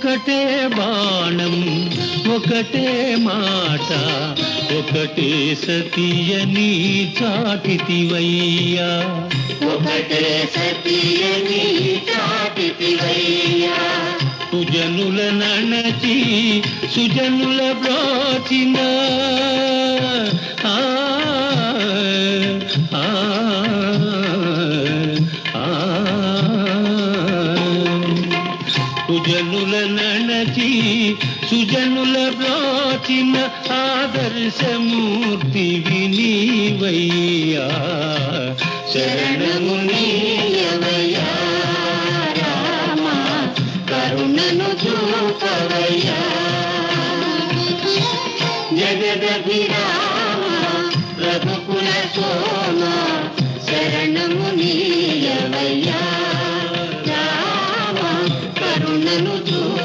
ఒకటే బాణం ఒకటే మాట ఒకటే సతీయని చాటితివయ్యా. ఒకటే సతీయని చాటితివయ్యా. సుజనుల నణచి సుజనుల బ్రోచిన. సుజనుల నణచి సుజనుల బ్రోచిన ఆదర్శమూర్తి వినీవయ్యా. శరణము నీయవయ్యా రామా కరుణను చూపవయ్యా. జగదభిరామ రఘుకుల సోమ శరణము నీయవయ్యా. కరుణను